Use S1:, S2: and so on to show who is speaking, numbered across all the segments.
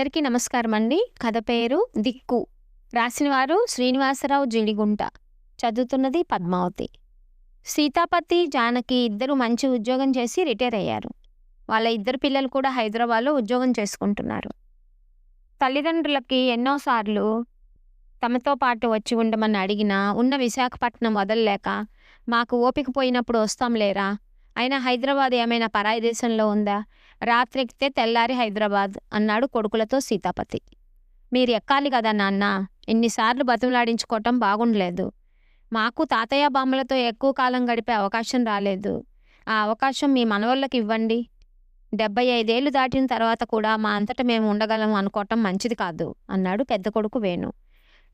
S1: అందరికీ నమస్కారం అండి కథ పేరు దిక్కు. రాసినవారు శ్రీనివాసరావు జిడిగుంట చదువుతున్నది పద్మావతి. సీతాపతి జానకి ఇద్దరు మంచి ఉద్యోగం చేసి రిటైర్ అయ్యారు. వాళ్ళ ఇద్దరు పిల్లలు కూడా హైదరాబాద్లో ఉద్యోగం చేసుకుంటున్నారు. తల్లిదండ్రులకి ఎన్నోసార్లు తమతో పాటు వచ్చి ఉండమని అడిగినా ఉన్న విశాఖపట్నం వదలలేక మాకు ఓపిక పోయినప్పుడు వస్తాం లేరా? అయినా హైదరాబాద్ ఏమైనా పరాయి దేశంలో ఉందా? రాత్రి ఎక్కితే తెల్లారి హైదరాబాద్ అన్నాడు కొడుకులతో సీతాపతి. మీరు ఎక్కాలి కదా నాన్న ఎన్నిసార్లు బతులాడించుకోవటం బాగుండలేదు. మాకు తాతయ్య బామ్మలతో ఎక్కువ కాలం గడిపే అవకాశం రాలేదు. ఆ అవకాశం మీ మనవళ్ళకి ఇవ్వండి. డెబ్బై ఐదేళ్ళు దాటిన తర్వాత కూడా మా అంతట మేము ఉండగలం అనుకోవటం మంచిది కాదు అన్నాడు పెద్ద కొడుకు వేణు.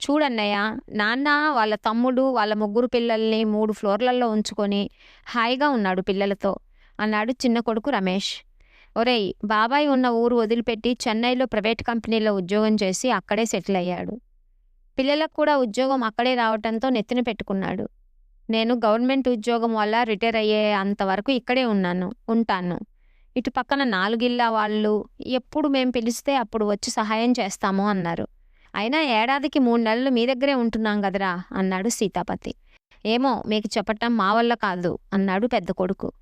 S1: చూడన్నయ్య నాన్న వాళ్ళ తమ్ముడు వాళ్ళ ముగ్గురు పిల్లల్ని మూడు ఫ్లోర్లలో ఉంచుకొని హాయిగా ఉన్నాడు పిల్లలతో. అన్నాడు చిన్న కొడుకు రమేష్. ఒరేయ్ బాబాయ్ ఉన్న ఊరు వదిలిపెట్టి చెన్నైలో ప్రైవేట్ కంపెనీలో ఉద్యోగం చేసి అక్కడే సెటిల్ అయ్యాడు. పిల్లలకు కూడా ఉద్యోగం అక్కడే రావటంతో నెత్తిన పెట్టుకున్నాడు. నేను గవర్నమెంట్ ఉద్యోగం వల్ల రిటైర్ అయ్యే అంతవరకు ఇక్కడే ఉన్నాను ఉంటాను. ఇటు పక్కన నాలుగిళ్ళ వాళ్ళు ఎప్పుడు మేము పిలిస్తే అప్పుడు వచ్చి సహాయం చేస్తాము అన్నారు. అయినా ఏడాదికి మూడు నెలలు మీ దగ్గరే ఉంటున్నాం కదరా అన్నాడు సీతాపతి. ఏమో మీకు చెప్పటం మా వల్ల కాదు అన్నాడు పెద్ద కొడుకు.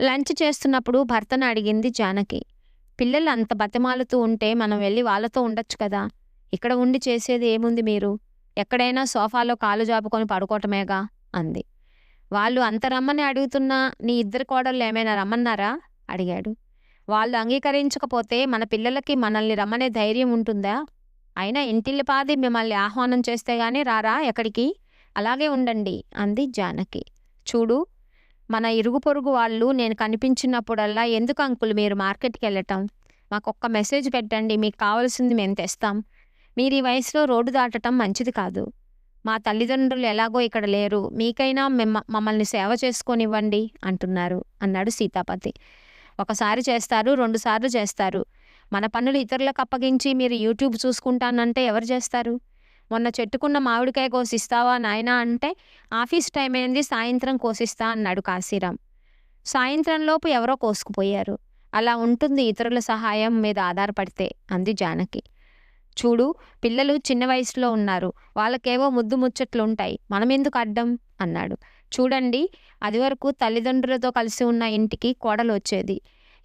S1: లంచ్ చేస్తున్నప్పుడు భర్తను అడిగింది జానకి. పిల్లలు అంత బతిమాలుతూ ఉంటే మనం వెళ్ళి వాళ్ళతో ఉండొచ్చు కదా. ఇక్కడ ఉండి చేసేది ఏముంది మీరు? ఎక్కడైనా సోఫాలో కాలు జాపుకొని పడుకోవటమేగా? అంది. వాళ్ళు అంత రమ్మని అడుగుతున్నా నీ ఇద్దరు కోడళ్ళు ఏమైనా రమ్మన్నారా? అడిగాడు. వాళ్ళు అంగీకరించకపోతే మన పిల్లలకి మనల్ని రమ్మనే ధైర్యం ఉంటుందా? అయినా ఇంటిల్లిపాది మిమ్మల్ని ఆహ్వానం చేస్తే గానీ రారా ఎక్కడికి? అలాగే ఉండండి అంది జానకి. చూడు మన ఇరుగు పొరుగు వాళ్ళు నేను కనిపించినప్పుడల్లా ఎందుకు అంకుల్ మీరు మార్కెట్కి వెళ్ళటం? మాకు ఒక్క మెసేజ్ పెట్టండి మీకు కావాల్సింది మేము తెస్తాం. మీరు ఈ వయసులో రోడ్డు దాటటం మంచిది కాదు. మా తల్లిదండ్రులు ఎలాగో ఇక్కడ లేరు మీకైనా మిమ్మ మమ్మల్ని సేవ చేసుకొనివ్వండి అంటున్నారు అన్నాడు సీతాపతి. ఒకసారి చేస్తారు రెండుసార్లు చేస్తారు. మన పనులు ఇతరులకు అప్పగించి మీరు యూట్యూబ్ చూసుకుంటానంటే ఎవరు చేస్తారు? మొన్న చెట్టుకున్న మామిడికాయ కోసిస్తావా నాయనా అంటే ఆఫీస్ టైం అయింది సాయంత్రం కోసిస్తా అన్నాడు కాశీరాం సాయంత్రంలోపు ఎవరో కోసుకుపోయారు. అలా ఉంటుంది ఇతరుల సహాయం మీద ఆధారపడితే అంది జానకి. చూడు పిల్లలు చిన్న వయసులో ఉన్నారు. వాళ్ళకేవో ముద్దు ముచ్చట్లు ఉంటాయి మనం ఎందుకు అడ్డం? అన్నాడు. చూడండి అది వరకు తల్లిదండ్రులతో కలిసి ఉన్న ఇంటికి కోడలు వచ్చేది.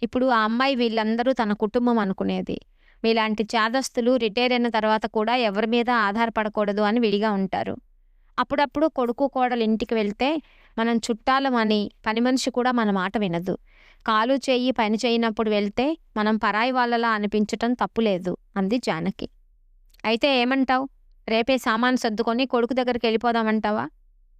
S1: ఇప్పుడు ఆ అమ్మాయి వీళ్ళందరూ తన కుటుంబం అనుకునేది. మీలాంటి చాదస్తులు రిటైర్ అయిన తర్వాత కూడా ఎవరి మీద ఆధారపడకూడదు అని విడిగా ఉంటారు. అప్పుడప్పుడు కొడుకు కోడలు ఇంటికి వెళ్తే మనం చుట్టాలమని పని మనిషి కూడా మన మాట వినదు. కాలు చేయి పని చేయనప్పుడు వెళ్తే మనం పరాయి వాళ్ళలా అనిపించటం తప్పులేదు అంది జానకి. అయితే ఏమంటావు? రేపే సామాను సర్దుకొని కొడుకు దగ్గరికి వెళ్ళిపోదామంటావా?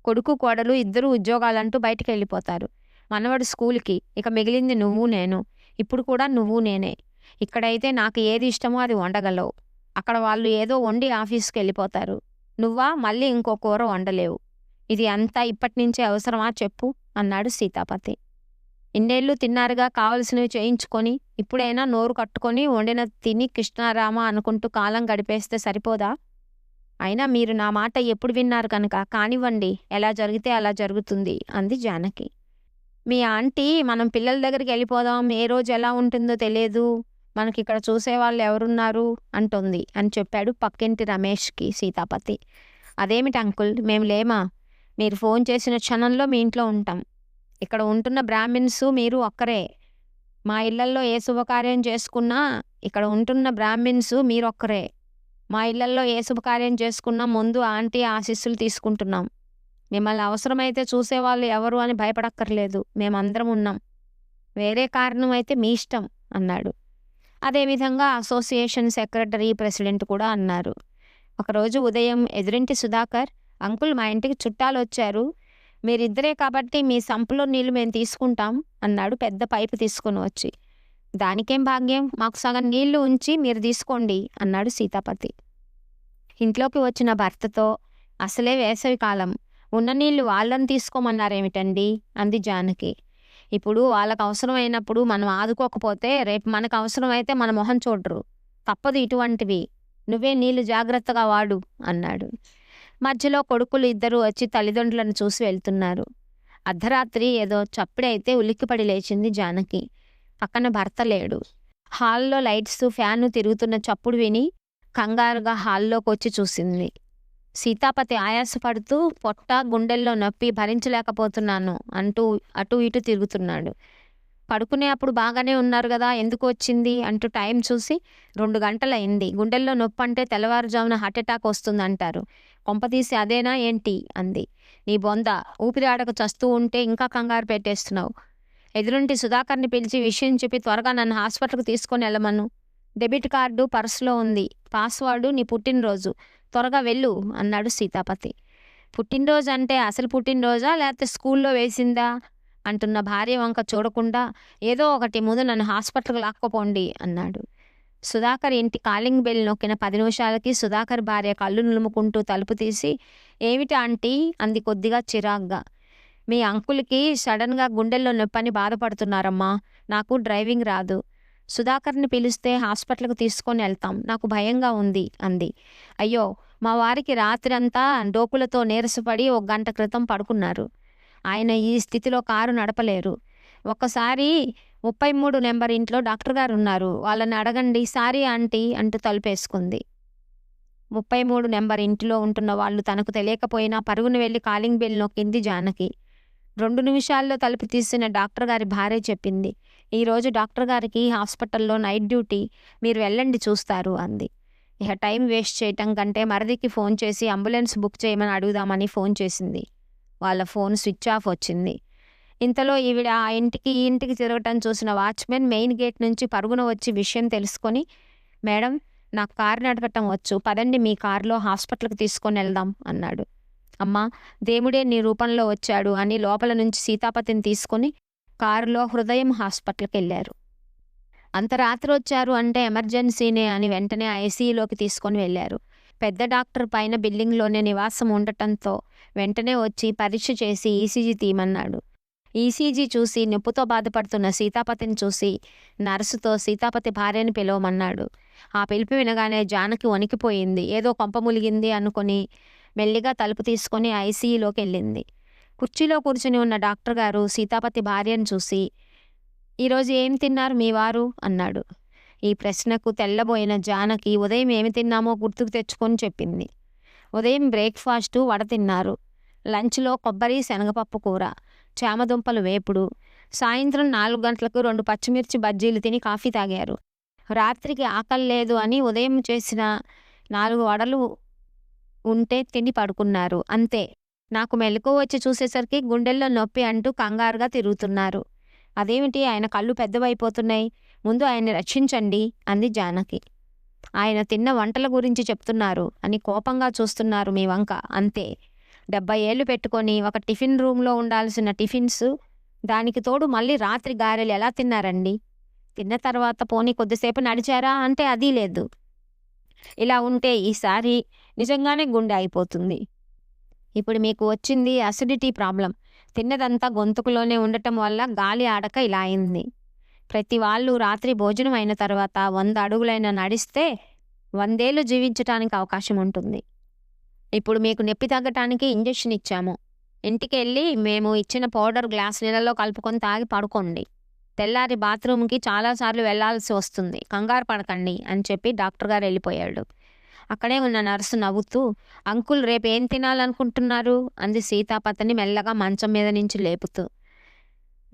S1: కొడుకు కోడలు ఇద్దరు ఉద్యోగాలంటూ బయటికి వెళ్ళిపోతారు. మనవడు స్కూల్కి. ఇక మిగిలింది నువ్వు నేను. ఇప్పుడు కూడా నువ్వు నేనే. ఇక్కడైతే నాకు ఏది ఇష్టమో అది వండగలవు. అక్కడ వాళ్ళు ఏదో వండి ఆఫీస్కి వెళ్ళిపోతారు. నువ్వా? మళ్ళీ ఇంకో కూర వండలేవు. ఇది అంతా ఇప్పటి నుంచే అవసరమా చెప్పు అన్నాడు సీతాపతి. ఇన్నేళ్ళు తిన్నారుగా కావలసినవి చేయించుకొని ఇప్పుడైనా నోరు కట్టుకొని వండిన తిని కృష్ణారామ అనుకుంటూ కాలం గడిపేస్తే సరిపోదా? అయినా మీరు నా మాట ఎప్పుడు విన్నారు కనుక కానివ్వండి. ఎలా జరిగితే అలా జరుగుతుంది అంది జానకి. మీ ఆంటీ మనం పిల్లల దగ్గరికి వెళ్ళిపోదాం ఏ రోజు ఎలా ఉంటుందో తెలియదు మనకి ఇక్కడ చూసేవాళ్ళు ఎవరున్నారు అంటుంది అని చెప్పాడు పక్కింటి రమేష్కి సీతాపతి. అదేమిటి అంకుల్ మేము లేమా? మీరు ఫోన్ చేసిన క్షణంలో మీ ఇంట్లో ఉంటాం. ఇక్కడ ఉంటున్న బ్రాహ్మిన్స్ మీరు ఒక్కరే. మా ఇళ్ళల్లో ఏ శుభకార్యం చేసుకున్నా ఇక్కడ ఉంటున్న బ్రాహ్మిన్స్ మీరు ఒక్కరే. మా ఇళ్ళల్లో ఏ శుభకార్యం చేసుకున్నా ముందు ఆంటీ ఆశీస్సులు తీసుకుంటున్నాం. మిమ్మల్ని అవసరమైతే చూసేవాళ్ళు ఎవరు అని భయపడక్కర్లేదు. మేమందరం ఉన్నాం. వేరే కారణం అయితే మీ ఇష్టం అన్నాడు. అదేవిధంగా అసోసియేషన్ సెక్రటరీ ప్రెసిడెంట్ కూడా అన్నారు. ఒకరోజు ఉదయం ఎదురింటి సుధాకర్ అంకుల్ మా ఇంటికి చుట్టాలు వచ్చారు. మీరిద్దరే కాబట్టి మీ సంపులో నీళ్ళు మేము తీసుకుంటాం అన్నాడు పెద్ద పైపు తీసుకుని వచ్చి. దానికేం భాగ్యం? మాకు సగం నీళ్ళు ఉంచి మీరు తీసుకోండి అన్నాడు సీతాపతి. ఇంట్లోకి వచ్చిన భర్తతో అసలే వేసవి కాలం. ఉన్న నీళ్ళు వాళ్ళని తీసుకోమన్నారు ఏమిటండి? అంది జానకి. ఇప్పుడు వాళ్ళకు అవసరమైనప్పుడు మనం ఆదుకోకపోతే రేపు మనకు అవసరమైతే మన మొహం చూడరు. తప్పదు ఇటువంటివి. నువ్వే నీళ్ళు జాగ్రత్తగా వాడు అన్నాడు. మధ్యలో కొడుకులు ఇద్దరు వచ్చి తల్లిదండ్రులను చూసి వెళ్తున్నారు. అర్ధరాత్రి ఏదో చప్పుడైతే ఉలిక్కిపడి లేచింది జానకి. పక్కన భర్త లేడు. హాల్లో లైట్స్ ఫ్యాను తిరుగుతున్న చప్పుడు విని కంగారుగా హాల్లోకి వచ్చి చూసింది. సీతాపతి ఆయాసపడుతూ పొట్ట గుండెల్లో నొప్పి భరించలేకపోతున్నాను అంటూ అటు ఇటు తిరుగుతున్నాడు. పడుకునే అప్పుడు బాగానే ఉన్నారు కదా ఎందుకు వచ్చింది? అంటూ టైం చూసి రెండు గంటలైంది గుండెల్లో నొప్పి అంటే తెల్లవారుజామున హార్ట్ అటాక్ వస్తుంది అంటారు కొంపతీసి అదేనా ఏంటి? అంది. నీ బొంద ఊపిరి ఆడక చస్తూ ఉంటే ఇంకా కంగారు పెట్టేస్తున్నావు. ఎదురుంటి సుధాకర్ని పిలిచి విషయం చెప్పి త్వరగా నన్ను హాస్పిటల్కి తీసుకొని వెళ్ళమను. డెబిట్ కార్డు పర్సులో ఉంది. పాస్వర్డు నీ పుట్టినరోజు. త్వరగా వెళ్ళు అన్నాడు సీతాపతి. పుట్టినరోజు అంటే అసలు పుట్టినరోజా? లేకపోతే స్కూల్లో వేసిందా? అంటున్న భార్య వంక చూడకుండా ఏదో ఒకటి ముందు నన్ను హాస్పిటల్కి లాక్కపోండి అన్నాడు. సుధాకర్ ఇంటి కాలింగ్ బెల్ నొక్కిన పది నిమిషాలకి సుధాకర్ భార్య కళ్ళు నులుముకుంటూ తలుపు తీసి ఏమిటి ఆంటీ? అంది కొద్దిగా చిరాగ్గా. మీ అంకుల్కి సడన్గా గుండెల్లో నొప్పని బాధపడుతున్నారమ్మా. నాకు డ్రైవింగ్ రాదు. సుధాకర్ని పిలిస్తే హాస్పిటల్కి తీసుకొని వెళ్తాం. నాకు భయంగా ఉంది అంది. అయ్యో మా వారికి రాత్రంతా డోకులతో నీరసపడి ఒక గంట క్రితం పడుకున్నారు. ఆయన ఈ స్థితిలో కారు నడపలేరు. ఒక్కసారి ముప్పై మూడు నెంబర్ ఇంట్లో డాక్టర్ గారు ఉన్నారు వాళ్ళని అడగండి సారీ ఆంటీ అంటూ తలుపేసుకుంది. ముప్పై మూడు నెంబర్ ఇంటిలో ఉంటున్న వాళ్ళు తనకు తెలియకపోయినా పరుగున వెళ్ళి కాలింగ్ బెల్ నొక్కింది జానకి. రెండు నిమిషాల్లో తలుపు తీసిన డాక్టర్ గారి భార్య చెప్పింది. ఈరోజు డాక్టర్ గారికి హాస్పిటల్లో నైట్ డ్యూటీ మీరు వెళ్ళండి చూస్తారు అంది. ఇక టైం వేస్ట్ చేయటం కంటే మరదికి ఫోన్ చేసి అంబులెన్స్ బుక్ చేయమని అడుగుదామని ఫోన్ చేసింది. వాళ్ళ ఫోన్ స్విచ్ ఆఫ్ వచ్చింది. ఇంతలో ఈవిడ ఆ ఇంటికి ఈ ఇంటికి తిరగటం చూసిన వాచ్మెన్ మెయిన్ గేట్ నుంచి పరుగున వచ్చి విషయం తెలుసుకొని మేడం నాకు కారు నడపటం వచ్చు పదండి మీ కారులో హాస్పిటల్కి తీసుకొని వెళ్దాం అన్నాడు. అమ్మా దేవుడే నీ రూపంలో వచ్చాడు అని లోపల నుంచి సీతాపతిని తీసుకుని కారులో హృదయం హాస్పిటల్కి వెళ్ళారు అంత రాత్రి వచ్చారు అంటే ఎమర్జెన్సీనే అని వెంటనే ఐసీయూలోకి తీసుకొని వెళ్ళారు. పెద్ద డాక్టర్ పైన బిల్డింగ్లోనే నివాసం ఉండటంతో వెంటనే వచ్చి పరీక్ష చేసి ఈసీజీ తీయమన్నాడు. ఈసీజీ చూసి నొప్పుతో బాధపడుతున్న సీతాపతిని చూసి నర్సుతో సీతాపతి భార్యని పిలవమన్నాడు. ఆ పిలుపు వినగానే జానకి వణికిపోయింది. ఏదో కొంప ములిగింది అనుకొని మెల్లిగా తలుపు తీసుకొని ఐసీయూలోకి వెళ్ళింది. కుర్చీలో కూర్చుని ఉన్న డాక్టర్ గారు సీతాపతి భార్యను చూసి ఈరోజు ఏం తిన్నారు మీ వారు? అన్నాడు. ఈ ప్రశ్నకు తెల్లబోయిన జానకి ఉదయం ఏమి తిన్నామో గుర్తుకు తెచ్చుకొని చెప్పింది. ఉదయం బ్రేక్ఫాస్టు వడ తిన్నారు. లంచ్లో కొబ్బరి శనగపప్పు కూర చామదుంపలు వేపుడు. సాయంత్రం నాలుగు గంటలకు రెండు పచ్చిమిర్చి బజ్జీలు తిని కాఫీ తాగారు. రాత్రికి ఆకలి లేదు అని ఉదయం చేసిన నాలుగు వడలు ఉంటే తిని పడుకున్నారు. అంతే. నాకు మెలకు వచ్చి చూసేసరికి గుండెల్లో నొప్పి అంటూ కంగారుగా తిరుగుతున్నారు. అదేమిటి? ఆయన కళ్ళు పెద్దవైపోతున్నాయి. ముందు ఆయన్ని రక్షించండి అంది జానకి. ఆయన తిన్న వంటల గురించి చెప్తున్నారు. అని కోపంగా చూస్తున్నారు మీ వంక. అంతే. డెబ్బై ఏళ్ళు పెట్టుకొని ఒక టిఫిన్ రూమ్లో ఉండాల్సిన టిఫిన్స్ దానికి తోడు మళ్ళీ రాత్రి గారెలు ఎలా తిన్నారండి? తిన్న తర్వాత పోనీ కొద్దిసేపు నడిచారా? అంటే అది లేదు. ఇలా ఉంటే ఈసారి నిజంగానే గుండె అయిపోతుంది ఇప్పుడు మీకు వచ్చింది అసిడిటీ ప్రాబ్లం తిన్నదంతా గొంతుకులోనే ఉండటం వల్ల గాలి ఆడక ఇలా అయింది. ప్రతి వాళ్ళు రాత్రి భోజనం అయిన తర్వాత వంద అడుగులైన నడిస్తే వందేళ్ళు జీవించటానికి అవకాశం ఉంటుంది. ఇప్పుడు మీకు నొప్పి తగ్గటానికి ఇంజెక్షన్ ఇచ్చాము. ఇంటికి వెళ్ళి మేము ఇచ్చిన పౌడర్ గ్లాస్ నీళ్ళలో కలుపుకొని తాగి పడుకోండి. తెల్లారి బాత్రూమ్కి చాలాసార్లు వెళ్ళాల్సి వస్తుంది. కంగారు పడకండి అని చెప్పి డాక్టర్ గారు వెళ్ళిపోయాడు. అక్కడే ఉన్న నర్సు నవ్వుతూ అంకుల్ రేపు ఏం తినాలనుకుంటున్నారు? అంది సీతాపతిని మెల్లగా మంచం మీద నుంచి లేపుతూ.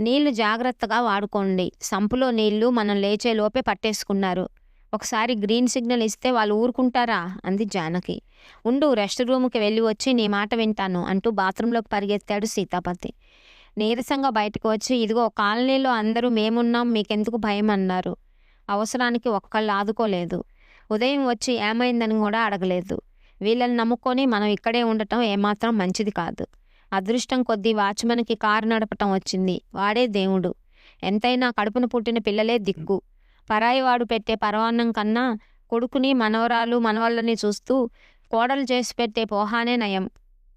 S1: నీళ్ళు జాగ్రత్తగా వాడుకోండి. సంపులో నీళ్ళు మనం లేచే లోపే పట్టేసుకున్నారు. ఒకసారి గ్రీన్ సిగ్నల్ ఇస్తే వాళ్ళు ఊరుకుంటారా? అంది జానకి. ఉండు రెస్ట్ రూమ్కి వెళ్ళి వచ్చి నీ మాట వింటాను అంటూ బాత్రూంలోకి పరిగెత్తాడు సీతాపతి. నీరసంగా బయటకు వచ్చి ఇదిగో కాలనీలో అందరూ మేమున్నాం మీకెందుకు భయం అన్నారు అవసరానికి ఒక్కళ్ళు ఆదుకోలేదు. ఉదయం వచ్చి ఏమైందని కూడా అడగలేదు. వీళ్ళని నమ్ముకొని మనం ఇక్కడే ఉండటం ఏమాత్రం మంచిది కాదు. అదృష్టం కొద్దీ వాచ్మెన్కి కారు నడపటం వచ్చింది. వాడే దేవుడు. ఎంతైనా కడుపున పుట్టిన పిల్లలే దిక్కు. పరాయివాడు పెట్టే పరవాన్నం కన్నా కొడుకుని మనవరాలు మనవళ్ళని చూస్తూ కోడలు చేసి పెట్టే పోహానే నయం.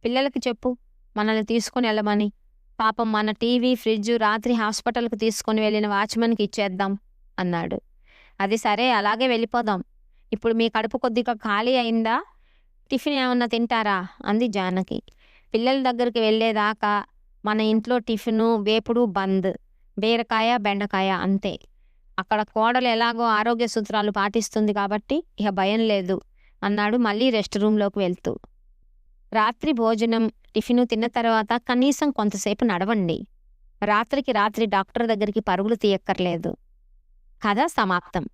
S1: పిల్లలకి చెప్పు మనల్ని తీసుకొని వెళ్ళమని. పాపం మన టీవీ ఫ్రిడ్జ్ రాత్రి హాస్పిటల్కి తీసుకొని వెళ్ళిన వాచ్మెన్కి ఇచ్చేద్దాం అన్నాడు. అది సరే అలాగే వెళ్ళిపోదాం. ఇప్పుడు మీ కడుపు కొద్దిగా ఖాళీ అయిందా? టిఫిన్ ఏమన్నా తింటారా? అంది జానకి. పిల్లల దగ్గరికి వెళ్ళేదాకా మన ఇంట్లో టిఫిను వేపుడు బంద్ బీరకాయ బెండకాయ అంతే. అక్కడ కోడలు ఎలాగో ఆరోగ్య సూత్రాలు పాటిస్తుంది కాబట్టి ఇక భయం లేదు అన్నాడు మళ్ళీ రెస్ట్ రూమ్లోకి వెళ్తూ. రాత్రి భోజనం టిఫిను తిన్న తర్వాత కనీసం కొంతసేపు నడవండి. రాత్రికి రాత్రి డాక్టర్ దగ్గరికి పరుగులు తీయక్కర్లేదు. కథ సమాప్తం.